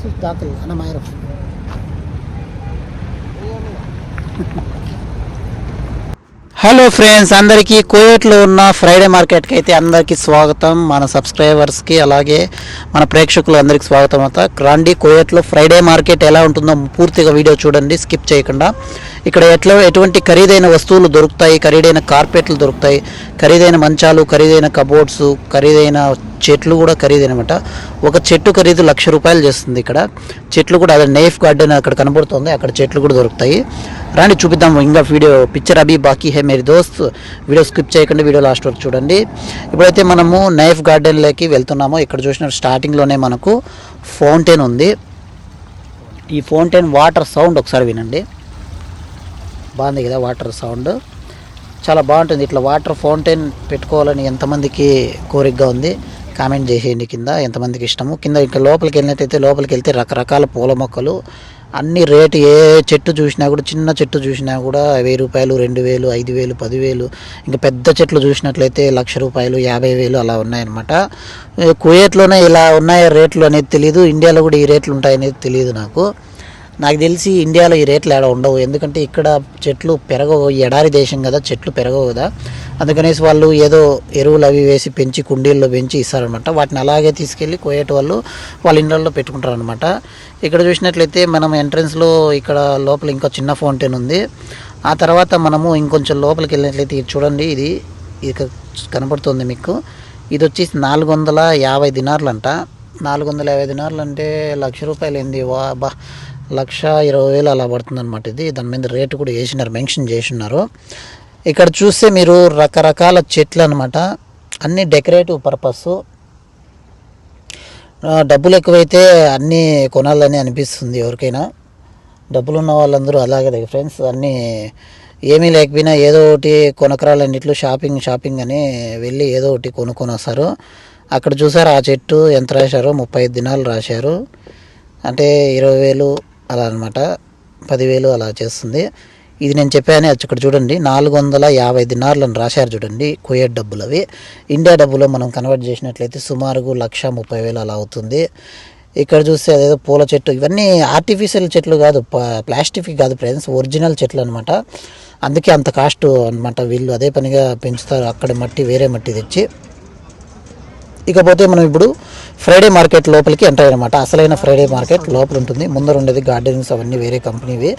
sus dakel ana mayrof hello friends అందరికీ కోయట్లో ఉన్న ఫ్రైడే మార్కెట్కి అయితే అందరికీ స్వాగతం. మన సబ్స్క్రైబర్స్కి అలాగే మన ప్రేక్షకులు అందరికీ స్వాగతం అంతా. రండి కోయట్లో ఫ్రైడే మార్కెట్ ఎలా ఉంటుందో పూర్తిగా వీడియో చూడండి స్కిప్ చేయకుండా. ఇక్కడ ఎట్లా ఎటువంటి ఖరీదైన వస్తువులు దొరుకుతాయి ఖరీదైన కార్పెట్లు దొరుకుతాయి ఖరీదైన మంచాలు ఖరీదైన కబోర్డ్స్ ఖరీదైన చెట్లు కూడా ఖరీదైనమాట ఒక చెట్టు ఖరీదు లక్ష రూపాయలు చేస్తుంది ఇక్కడ. చెట్లు కూడా అదే నేఫ్ గార్డెన్ అక్కడ కనబడుతుంది అక్కడ చెట్లు కూడా దొరుకుతాయి. రాండి చూపిద్దాం ఇంకా వీడియో. పిక్చర్ అభి బాకీ హే మేరీ దోస్త్. వీడియో స్కిప్ చేయకుండా వీడియో లాస్ట్ వరకు చూడండి. ఇప్పుడైతే మనము నైఫ్ గార్డెన్లోకి వెళ్తున్నాము. ఇక్కడ చూసిన స్టార్టింగ్లోనే మనకు ఫౌంటైన్ ఉంది. ఈ ఫౌంటైన్ వాటర్ సౌండ్ ఒకసారి వినండి. బాగుంది కదా వాటర్ సౌండ్. చాలా బాగుంటుంది. ఇట్లా వాటర్ ఫౌంటైన్ పెట్టుకోవాలని ఎంతమందికి కోరికగా ఉంది. కామెంట్ చేసేయండి కింద. ఎంతమందికి ఇష్టము? కింద ఇంకా లోపలికి వెళ్ళినట్టయితే లోపలికి వెళ్తే రకరకాల పూల మొక్కలు అన్ని రేటు ఏ చెట్టు చూసినా కూడా చిన్న చెట్టు చూసినా కూడా వెయ్యి రూపాయలు రెండు వేలు ఐదు వేలు పదివేలు ఇంకా పెద్ద చెట్లు చూసినట్లయితే లక్ష రూపాయలు యాభై వేలు అలా ఉన్నాయన్నమాట. కుయేట్లోనే ఇలా ఉన్నాయో రేట్లు అనేది తెలియదు ఇండియాలో కూడా ఈ రేట్లు ఉంటాయనేది తెలియదు నాకు. నాకు తెలిసి ఇండియాలో ఈ రేట్లు ఏడ ఉండవు. ఎందుకంటే ఇక్కడ చెట్లు పెరగవు. ఎడారి దేశం కదా చెట్లు పెరగవు కదా. అందుకనేసి వాళ్ళు ఏదో ఎరువులు అవి వేసి పెంచి కుండీల్లో పెంచి ఇస్తారనమాట. వాటిని అలాగే తీసుకెళ్ళి కోయేటి వాళ్ళు వాళ్ళ ఇండ్లలో పెట్టుకుంటారనమాట. ఇక్కడ చూసినట్లయితే మనం ఎంట్రన్స్లో ఇక్కడ లోపల ఇంకా చిన్న ఫౌంటైన్ ఉంది. ఆ తర్వాత మనము ఇంకొంచెం లోపలికి వెళ్ళినట్లయితే ఇది చూడండి ఇది ఇక కనపడుతుంది మీకు. ఇది వచ్చేసి నాలుగు వందల యాభై దినార్లు అంట నాలుగు వందల యాభై దినార్లు అంటే లక్ష రూపాయలు ఏంది వా బా లక్ష ఇరవై వేలు అలా పడుతుంది అనమాట ఇది. దాని మీద రేటు కూడా వేసినారు మెన్షన్ చేసినారు. ఇక్కడ చూస్తే మీరు రకరకాల చెట్లు అనమాట అన్ని డెకరేటివ్ పర్పస్. డబ్బులు ఎక్కువైతే అన్నీ కొనాలని అనిపిస్తుంది ఎవరికైనా. డబ్బులు ఉన్న వాళ్ళందరూ అలాగే ఫ్రెండ్స్ అన్నీ ఏమీ లేకపోయినా ఏదో ఒకటి కొనకరాలన్నిట్లు షాపింగ్ షాపింగ్ అని వెళ్ళి ఏదో ఒకటి కొనుక్కొని వస్తారు. అక్కడ చూసారు ఆ చెట్టు ఎంత రాశారో? ముప్పై ఐదు దినాలు రాశారు. అంటే ఇరవై వేలు అలా అనమాట పదివేలు అలా చేస్తుంది. ఇది నేను చెప్పాను అది ఇక్కడ చూడండి నాలుగు వందల యాభై దినార్లను రాశారు చూడండి కుయేట్ డబ్బులు అవి ఇండియా డబ్బులో మనం కన్వర్ట్ చేసినట్లయితే సుమారుగా లక్ష ముప్పై వేలు అలా అవుతుంది. ఇక్కడ చూస్తే అదేదో పూల చెట్టు ఇవన్నీ ఆర్టిఫిషియల్ చెట్లు కాదు ప్లాస్టిక్ కాదు ఫ్రెండ్స్ ఒరిజినల్ చెట్లు అనమాట అందుకే అంత కాస్ట్ అనమాట వీళ్ళు అదే పనిగా పెంచుతారు అక్కడ మట్టి వేరే మట్టి తెచ్చి. ఇకపోతే మనం ఇప్పుడు ఫ్రైడే మార్కెట్ లోపలికి ఎంటర్ అయ్యనమాట అసలైన ఫ్రైడే మార్కెట్ లోపల ఉంటుంది ముందర ఉండేది గార్డెన్స్ అవన్నీ వేరే కంపెనీవి.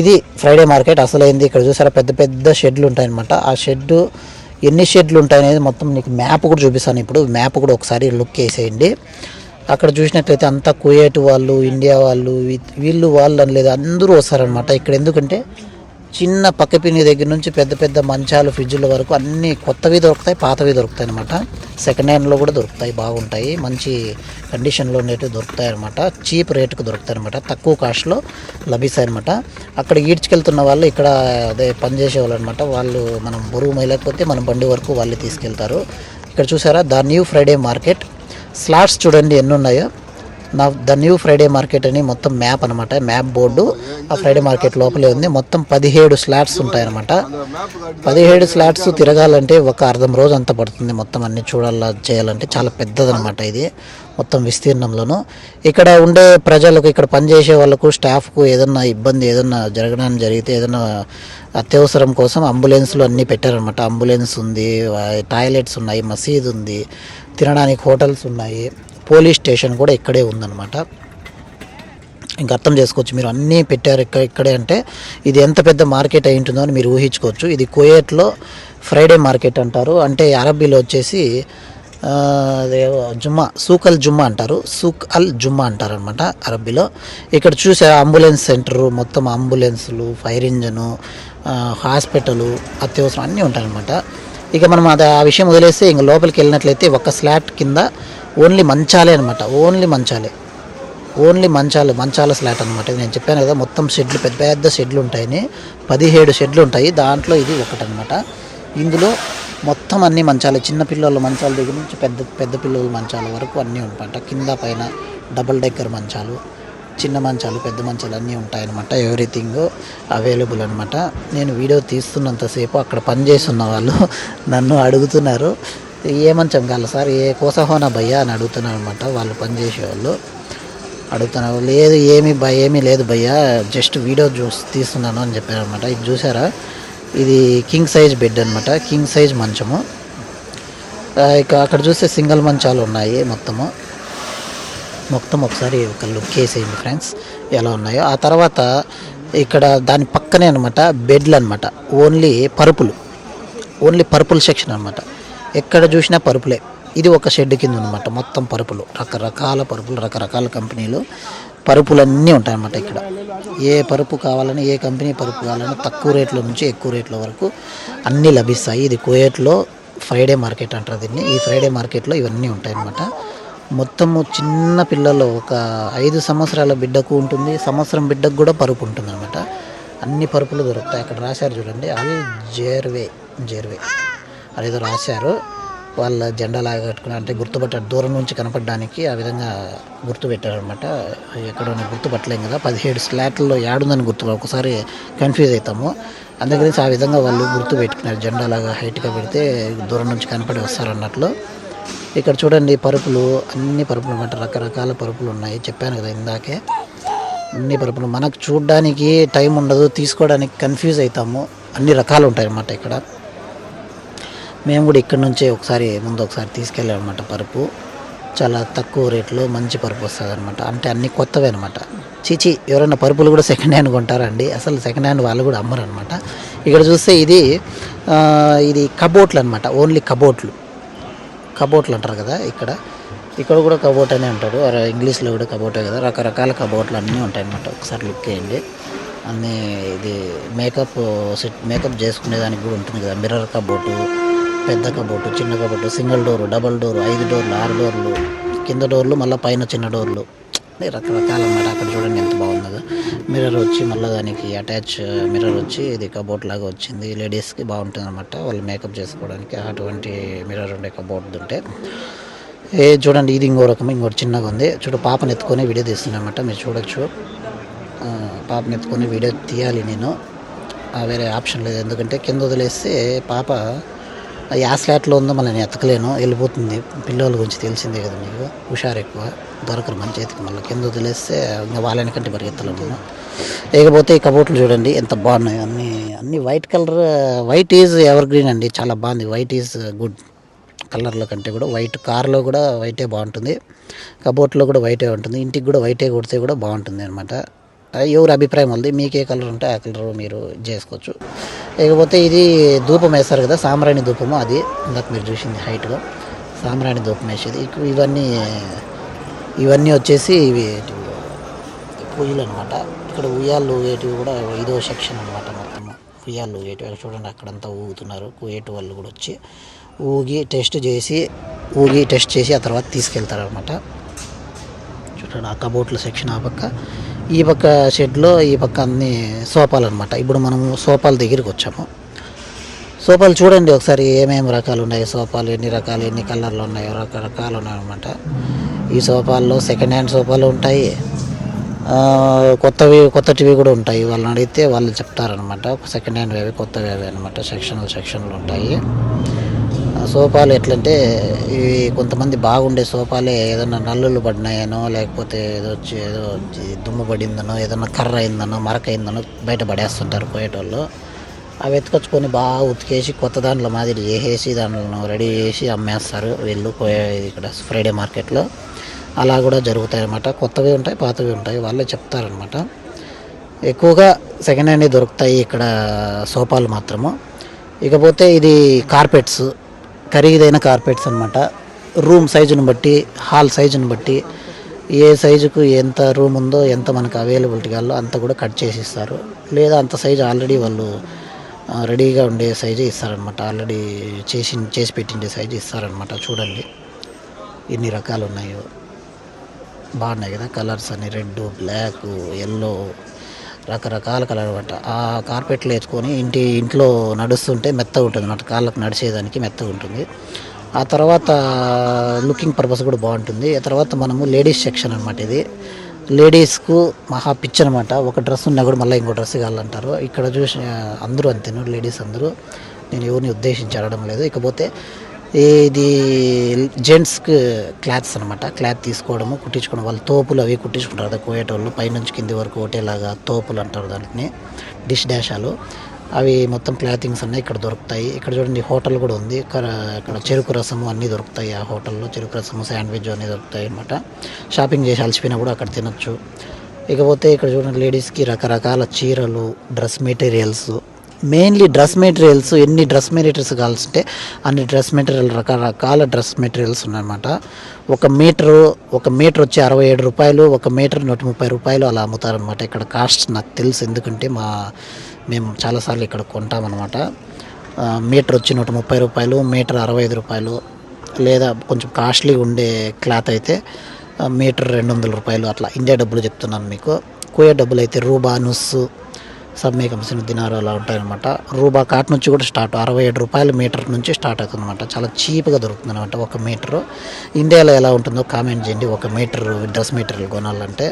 ఇది ఫ్రైడే మార్కెట్ అసలైంది. ఇక్కడ చూసారా పెద్ద పెద్ద షెడ్లు ఉంటాయన్నమాట. ఆ షెడ్ ఎన్ని షెడ్లు ఉంటాయనేది మొత్తం నీకు మ్యాప్ కూడా చూపిస్తాను ఇప్పుడు. మ్యాప్ కూడా ఒకసారి లుక్ వేసేయండి అక్కడ చూసినట్లయితే అంతా కుయేట్ వాళ్ళు ఇండియా వాళ్ళు వీళ్ళు వాళ్ళు అని లేదు అందరూ వస్తారనమాట ఇక్కడ ఎందుకంటే చిన్న పక్కపిన్ని దగ్గర నుంచి పెద్ద పెద్ద మంచాలు ఫ్రిడ్జ్ల వరకు అన్నీ కొత్తవి దొరుకుతాయి పాతవి దొరుకుతాయి అనమాట సెకండ్ హ్యాండ్లో కూడా దొరుకుతాయి బాగుంటాయి మంచి కండిషన్లో ఉండేవి దొరుకుతాయి అనమాట చీప్ రేటుకు దొరుకుతాయి అనమాట తక్కువ కాస్ట్లో లభిస్తాయి అనమాట అక్కడ ఈడ్చుకెళ్తున్న వాళ్ళు ఇక్కడ అదే పనిచేసే వాళ్ళు అనమాట వాళ్ళు మనం బరువు మేలేకపోతే మన బండి వరకు వాళ్ళు తీసుకెళ్తారు. ఇక్కడ చూసారా? The new Friday market. Slots చూడండి ఎన్ని ఉన్నాయో. నా ద న్యూ ఫ్రైడే మార్కెట్ అని మొత్తం మ్యాప్ అనమాట మ్యాప్ బోర్డు. ఆ ఫ్రైడే మార్కెట్ లోపలే ఉంది. మొత్తం పదిహేడు స్లాట్స్ ఉంటాయన్నమాట. పదిహేడు స్లాట్స్ తిరగాలంటే ఒక అర్ధం రోజు అంత పడుతుంది మొత్తం అన్ని చూడాలా చేయాలంటే. చాలా పెద్దదనమాట ఇది మొత్తం విస్తీర్ణంలోను. ఇక్కడ ఉండే ప్రజలకు ఇక్కడ పనిచేసే వాళ్ళకు స్టాఫ్కు ఏదన్నా ఇబ్బంది ఏదన్నా జరగడానికి జరిగితే ఏదన్నా అత్యవసరం కోసం అంబులెన్స్లు అన్నీ పెట్టారనమాట అంబులెన్స్ ఉంది టాయిలెట్స్ ఉన్నాయి మసీద్ ఉంది తినడానికి హోటల్స్ ఉన్నాయి. పోలీస్ స్టేషన్ కూడా ఇక్కడే ఉందన్నమాట. ఇంకా అర్థం చేసుకోవచ్చు మీరు అన్నీ పెట్టారు ఇక్కడ ఇక్కడే అంటే ఇది ఎంత పెద్ద మార్కెట్ అయి ఉంటుందో అని మీరు ఊహించుకోవచ్చు. ఇది కుయేట్లో ఫ్రైడే మార్కెట్ అంటారు. అంటే అరబీలో వచ్చేసి జుమ్మా సూక్ అల్ జుమ్మా అంటారు. సూక్ అల్ జుమ్మా అంటారు అనమాట అరబీలో ఇక్కడ చూసే అంబులెన్స్ సెంటరు మొత్తం అంబులెన్సులు ఫైర్ ఇంజను హాస్పిటలు అత్యవసరం అన్నీ ఉంటాయన్నమాట. ఇక మనం అది ఆ విషయం వదిలేస్తే ఇంక లోపలికి వెళ్ళినట్లయితే ఒక స్లాట్ కింద ఓన్లీ మంచాలే అనమాట ఓన్లీ మంచాలే. ఓన్లీ మంచాలు మంచాల స్లాట్ అనమాట నేను చెప్పాను కదా మొత్తం షెడ్లు పెద్ద పెద్ద షెడ్లు ఉంటాయని. పదిహేడు షెడ్లు ఉంటాయి. దాంట్లో ఇది ఒకటనమాట ఇందులో మొత్తం అన్ని మంచాలు. చిన్న పిల్లల మంచాల దగ్గర నుంచి పెద్ద పెద్ద పిల్లల మంచాల వరకు అన్నీ ఉంటాయి కింద పైన డబుల్ డెక్కర్ మంచాలు చిన్న మంచాలు పెద్ద మంచాలు అన్నీ ఉంటాయన్నమాట. ఎవ్రీథింగ్ అవైలబుల్ అనమాట నేను వీడియో తీస్తున్నంతసేపు అక్కడ పనిచేస్తున్న వాళ్ళు నన్ను అడుగుతున్నారు. ఏ మంచం కావాలి సార్? ఏ కోసహోనా భయ్యా? అని అడుగుతున్నారు అనమాట వాళ్ళు పనిచేసేవాళ్ళు అడుగుతున్నారు లేదు ఏమి భయ ఏమీ లేదు భయ్యా జస్ట్ వీడియో చూసి తీస్తున్నాను అని చెప్పారు అనమాట ఇది చూసారా? ఇది కింగ్ సైజ్ బెడ్ అనమాట కింగ్ సైజ్ మంచము. ఇక అక్కడ చూస్తే సింగిల్ మంచాలు ఉన్నాయి మొత్తము. మొత్తం ఒకసారి ఒక లుక్ వేసేయండి ఫ్రెండ్స్ ఎలా ఉన్నాయో. ఆ తర్వాత ఇక్కడ దాని పక్కనే అనమాట బెడ్లు అనమాట ఓన్లీ పరుపులు. ఓన్లీ పరుపుల సెక్షన్ అనమాట ఎక్కడ చూసినా పరుపులే. ఇది ఒక షెడ్ కింద అనమాట మొత్తం పరుపులు. రకరకాల పరుపులు రకరకాల కంపెనీలు. పరుపులు అన్నీ ఉంటాయన్నమాట ఇక్కడ. ఏ పరుపు కావాలని ఏ కంపెనీ పరుపు కావాలని తక్కువ రేట్ల నుంచి ఎక్కువ రేట్ల వరకు అన్నీ లభిస్తాయి. ఇది కుయేట్లో ఫ్రైడే మార్కెట్ అంటారు దీన్ని. ఈ ఫ్రైడే మార్కెట్లో ఇవన్నీ ఉంటాయన్నమాట. మొత్తము చిన్న పిల్లలు ఒక ఐదు సంవత్సరాల బిడ్డకు ఉంటుంది. సంవత్సరం బిడ్డకు కూడా పరుపు ఉంటుంది అనమాట అన్ని పరుపులు దొరుకుతాయి. అక్కడ రాశారు చూడండి. అది జేర్వే జేర్వే. అదేదో రాశారు. వాళ్ళ జెండా లాగా కట్టుకుని అంటే గుర్తుపట్టారు దూరం నుంచి కనపడడానికి ఆ విధంగా గుర్తు పెట్టారనమాట ఎక్కడ గుర్తుపట్టలేం కదా. పదిహేడు స్లాట్లలో యాడుందని గుర్తు ఒకసారి కన్ఫ్యూజ్ అవుతాము అందుకని ఆ విధంగా వాళ్ళు గుర్తు పెట్టుకున్నారు జెండా లాగా హైట్గా పెడితే దూరం నుంచి కనపడి వస్తారు అన్నట్లు ఇక్కడ చూడండి పరుపులు అన్ని పరుపులు అన్నమాట రకరకాల పరుపులు ఉన్నాయి. చెప్పాను కదా ఇందాకే. అన్ని పరుపులు. మనకు చూడడానికి టైం ఉండదు తీసుకోవడానికి కన్ఫ్యూజ్ అవుతాము. అన్ని రకాలు ఉంటాయి అన్నమాట ఇక్కడ. మేము కూడా ఇక్కడ నుంచే ఒకసారి ముందు ఒకసారి తీసుకెళ్ళామన్నమాట పరుపు. చాలా తక్కువ రేట్లో మంచి పరుపు వస్తుంది అనమాట అంటే అన్ని కొత్తవే అనమాట చీచి ఎవరైనా పరుపులు కూడా సెకండ్ హ్యాండ్ కొంటారండి. అసలు సెకండ్ హ్యాండ్ వాళ్ళు కూడా అమ్మరు అనమాట ఇక్కడ చూస్తే ఇది ఇది కబోట్లు అనమాట ఓన్లీ కబోట్లు కబోట్లు అంటారు కదా ఇక్కడ. ఇక్కడ కూడా కబోట్ అనే అంటారు. ఇంగ్లీష్లో కూడా కబోటే కదా. రకరకాల కబోట్లు అన్నీ ఉంటాయి అన్నమాట ఒకసారి లుక్ చేయండి. అన్నీ ఇది మేకప్ సెట్ మేకప్ చేసుకునే దానికి కూడా ఉంటుంది కదా. మిర్రర్ కబోటు పెద్ద కబోటు చిన్న cupboard single door double door ఐదు డోర్లు ఆరు డోర్లు కింద డోర్లు మళ్ళీ పైన చిన్న డోర్లు. రకరకాల అన్నమాట అక్కడ చూడండి ఎంత బాగుందో. మిర్రర్ వచ్చి మళ్ళీ దానికి అటాచ్ మిర్రర్ uh, వచ్చి ఇది కబోర్డ్ లాగా వచ్చింది. లేడీస్కి బాగుంటుంది అనమాట వాళ్ళు మేకప్ చేసుకోవడానికి అటువంటి మిర్రర్ ఉండే కబోర్డ్ ఉంటే. ఏ చూడండి ఇది ఇంకో రకం ఇంకోటి చిన్నగా ఉంది. చూడు పాపని ఎత్తుకొని వీడియో తీస్తున్నమాట మీరు చూడొచ్చు. పాపను పాపని ఎత్తుకొని వీడియో తీయాలి నేను. ఆ, వేరే ఆప్షన్ లేదు. ఎందుకంటే కింద వదిలేస్తే పాప యా స్లాట్లో ఉందో మళ్ళీ నేను ఎత్తకలేను వెళ్ళిపోతుంది. పిల్లల గురించి తెలిసిందే కదా మీకు. హుషారు ఎక్కువ. దొరకరు మన చేతికి మళ్ళీ. కింద వదిలేస్తే ఇంకా వాళ్ళనికంటే మరి నేను. లేకపోతే ఈ కబోట్లు చూడండి ఎంత బాగున్నాయి. అన్నీ అన్నీ white colour white is ever evergreen. చాలా బాగుంది. White is good. కలర్లో కంటే కూడా వైట్ కార్లో కూడా వైటే బాగుంటుంది. కబోర్డ్లో కూడా వైటే ఉంటుంది. ఇంటికి కూడా వైటే కొడితే కూడా బాగుంటుంది అనమాట ఎవరి అభిప్రాయం ఉంది మీకు ఏ కలర్ ఉంటే ఆ కలర్ మీరు చేసుకోవచ్చు. లేకపోతే ఇది ధూపం వేస్తారు కదా సాంబ్రాణి ధూపము అది ఇందాక మీరు చూసింది హైట్గా సాంబ్రాణి ధూపం వేసేది. ఇవన్నీ ఇవన్నీ వచ్చేసి ఇవి పూజలు అనమాట ఇక్కడ ఉయ్యాలు ఊగేటివి కూడా ఐదో సెక్షన్ అనమాట మొత్తం ఉయ్యాలు ఊగేటివి చూడండి అక్కడంతా ఊగుతున్నారు. కుయేటి వాళ్ళు కూడా వచ్చి ఊగి టెస్ట్ చేసి ఊగి టెస్ట్ చేసి ఆ తర్వాత తీసుకెళ్తారు అనమాట చూడండి ఆ కబోట్ల సెక్షన్ ఆ పక్క. ఈ పక్క షెడ్లో ఈ పక్క అన్ని సోఫాలు అనమాట ఇప్పుడు మనము సోపాల దగ్గరికి వచ్చాము. సోఫాలు చూడండి ఒకసారి ఏమేమి రకాలు ఉన్నాయి. సోఫాలు ఎన్ని రకాలు ఎన్ని కలర్లు ఉన్నాయో రకరకాలు ఉన్నాయన్నమాట. ఈ సోఫాల్లో సెకండ్ హ్యాండ్ సోఫాలు ఉంటాయి. కొత్తవి కొత్తవి కొత్తటివి కూడా ఉంటాయి. వాళ్ళని అడిగితే వాళ్ళు చెప్తారనమాట సెకండ్ హ్యాండ్ అవి కొత్తవి అవి అనమాట సెక్షన్లు సెక్షన్లు ఉంటాయి. సోఫాలు ఎట్లంటే ఇవి కొంతమంది బాగుండే సోఫాలే ఏదైనా నల్లులు పడినాయనో లేకపోతే ఏదో వచ్చి ఏదో వచ్చి దుమ్ము పడిందనో ఏదైనా కర్ర అయిందనో మరక అయిందనో బయట పడేస్తుంటారు పోయేటోళ్ళు. అవి ఎత్తుకొచ్చుకొని బాగా ఉతికేసి కొత్త దాంట్లో మాదిరి చేసేసి దాంట్లో రెడీ చేసి అమ్మేస్తారు వీళ్ళు పోయే ఇక్కడ ఫ్రైడే మార్కెట్లో. అలా కూడా జరుగుతాయి అన్నమాట. కొత్తవి ఉంటాయి పాతవి ఉంటాయి వాళ్ళే చెప్తారనమాట ఎక్కువగా సెకండ్ హ్యాండ్ దొరుకుతాయి ఇక్కడ సోఫాలు మాత్రము. ఇకపోతే ఇది కార్పెట్స్. ఖరీదైన కార్పెట్స్ అన్నమాట. రూమ్ సైజుని బట్టి హాల్ సైజుని బట్టి ఏ సైజుకు ఎంత రూమ్ ఉందో ఎంత మనకు అవైలబిలిటీ కావాలో అంత కూడా కట్ చేసి ఇస్తారు. లేదా అంత సైజు ఆల్రెడీ వాళ్ళు రెడీగా ఉండే సైజు ఇస్తారనమాట ఆల్రెడీ చేసి చేసి పెట్టిండే సైజు ఇస్తారనమాట చూడండి. ఎన్ని రకాలు ఉన్నాయో. బాగున్నాయి కదా. కలర్స్ అని రెడ్ బ్లాక్ ఎల్లో. రకరకాల కలర్ అనమాట ఆ కార్పెట్లు వేసుకొని ఇంటి ఇంట్లో నడుస్తుంటే మెత్తగా ఉంటుంది అన్నమాట. కాళ్ళకు నడిచేదానికి మెత్తగా ఉంటుంది. ఆ తర్వాత లుకింగ్ పర్పస్ కూడా బాగుంటుంది. ఆ తర్వాత మనము లేడీస్ సెక్షన్ అనమాట ఇది. లేడీస్కు మహా పిచ్ అనమాట ఒక డ్రెస్ ఉన్నా కూడా మళ్ళీ ఇంకో డ్రెస్ కావాలంటారు ఇక్కడ చూసి అందరూ అంతేను? లేడీస్ అందరూ. నేను ఎవరిని ఉద్దేశించి అడగడం లేదు. ఇకపోతే ఇది జెంట్స్కి క్లాత్స్ అనమాట క్లాత్ తీసుకోవడము కుట్టించుకోవడం. వాళ్ళు తోపులు అవి కుట్టించుకుంటారు. కదా కోయేటోళ్ళు. పైనుంచి కింది వరకు ఒకటేలాగా తోపులు అంటారు దాంట్ని డిష్ డాషాలు. అవి మొత్తం క్లాతింగ్స్ అన్నీ ఇక్కడ దొరుకుతాయి. ఇక్కడ చూడండి హోటల్ కూడా ఉంది. ఇక్కడ ఇక్కడ చెరుకు రసము అన్నీ దొరుకుతాయి ఆ హోటల్లో. చెరుకు రసము శాండ్విచ్ అన్నీ దొరుకుతాయి అనమాట షాపింగ్ చేసి కూడా అక్కడ తినొచ్చు. ఇకపోతే ఇక్కడ చూడండి లేడీస్కి రకరకాల చీరలు dress materials mainly dress materials ఎన్ని డ్రెస్ మెటీరియల్స్ కావాల్సింటే అన్ని డ్రెస్ మెటీరియల్ రకరకాల డ్రెస్ మెటీరియల్స్ ఉన్నాయన్నమాట. ఒక మీటరు ఒక మీటర్ వచ్చి అరవై ఏడు రూపాయలు ఒక మీటర్ నూట ముప్పై రూపాయలు అలా అమ్ముతారనమాట ఇక్కడ కాస్ట్ నాకు తెలుసు ఎందుకంటే మా మేము చాలాసార్లు ఇక్కడ కొంటామన్నమాట. మీటర్ వచ్చి నూట ముప్పై రూపాయలు మీటర్ అరవై ఐదు రూపాయలు లేదా కొంచెం కాస్ట్లీ ఉండే క్లాత్ అయితే మీటర్ రెండు వందల రూపాయలు అట్లా. ఇండియా డబ్బులు చెప్తున్నాను మీకు. కోయ డబ్బులు అయితే రూబా నుస్సు సమ్మె కంపెనీ దినారు అలా ఉంటాయన్నమాట. రూబా కాట్ నుంచి కూడా స్టార్ట్ అరవై ఏడు రూపాయల మీటర్ నుంచి స్టార్ట్ అవుతుంది అనమాట చాలా చీప్గా దొరుకుతుంది అనమాట ఒక మీటరు. ఇండియాలో ఎలా ఉంటుందో కామెంట్ చేయండి. ఒక మీటర్ డ్రెస్ మెటీరియల్ కొనాలంటే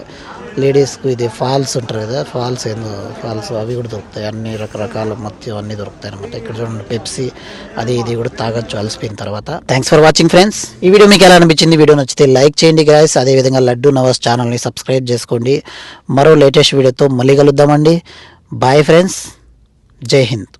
లేడీస్కు ఇది ఫాల్స్ ఉంటారు కదా ఫాల్స్ ఏందో ఫాల్స్ అవి కూడా దొరుకుతాయి. అన్ని రకరకాల మొత్తం అన్నీ దొరుకుతాయి అనమాట ఇక్కడ చూడండి పెప్సీ అది ఇది కూడా తాగొచ్చు అలసిపోయిన తర్వాత. థ్యాంక్స్ ఫర్ వాచింగ్ ఫ్రెండ్స్ ఈ వీడియో మీకు ఎలా అనిపించింది? వీడియో నచ్చితే లైక్ చేయండి గాయస్ అదేవిధంగా లడ్డు నవాజ్ ఛానల్ని సబ్స్క్రైబ్ చేసుకోండి. మరో లేటెస్ట్ వీడియోతో మళ్ళీ కలుద్దామండి. బాయ్ ఫ్రెండ్స్ జై హింద్